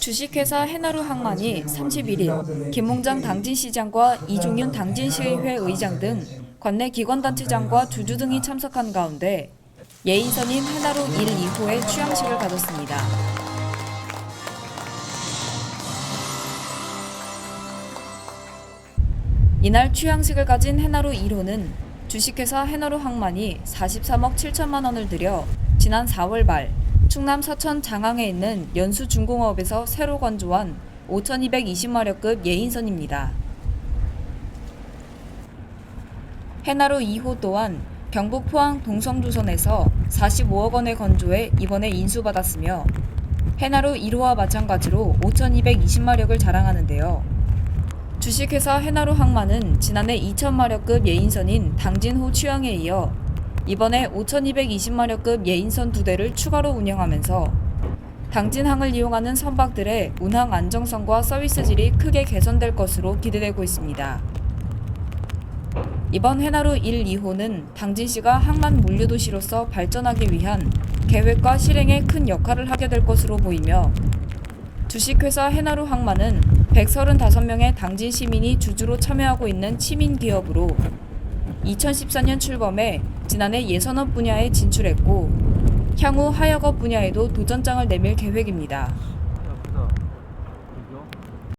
주식회사 해나루 항만이 31일 김홍장 당진시장과 이종윤 당진시의회 의장 등 관내 기관단체장과 주주 등이 참석한 가운데 예인선인 해나루 1, 2호의 취향식을 가졌습니다. 이날 취향식을 가진 해나루 1호는 주식회사 해나루 항만이 43억 7천만 원을 들여 지난 4월 말 충남 서천 장항에 있는 연수중공업에서 새로 건조한 5,220마력급 예인선입니다. 해나루 2호 또한 경북 포항 동성조선에서 45억 원에 건조해 이번에 인수받았으며 해나루 1호와 마찬가지로 5,220마력을 자랑하는데요. 주식회사 해나루 항만은 지난해 2,000마력급 예인선인 당진호 취향에 이어 이번에 5,220마력급 예인선 두 대를 추가로 운영하면서 당진항을 이용하는 선박들의 운항 안정성과 서비스 질이 크게 개선될 것으로 기대되고 있습니다. 이번 해나루 1, 2호는 당진시가 항만 물류도시로서 발전하기 위한 계획과 실행에 큰 역할을 하게 될 것으로 보이며 주식회사 해나루 항만은 135명의 당진 시민이 주주로 참여하고 있는 치민 기업으로 2014년 출범해 지난해 예선업 분야에 진출했고 향후 하역업 분야에도 도전장을 내밀 계획입니다.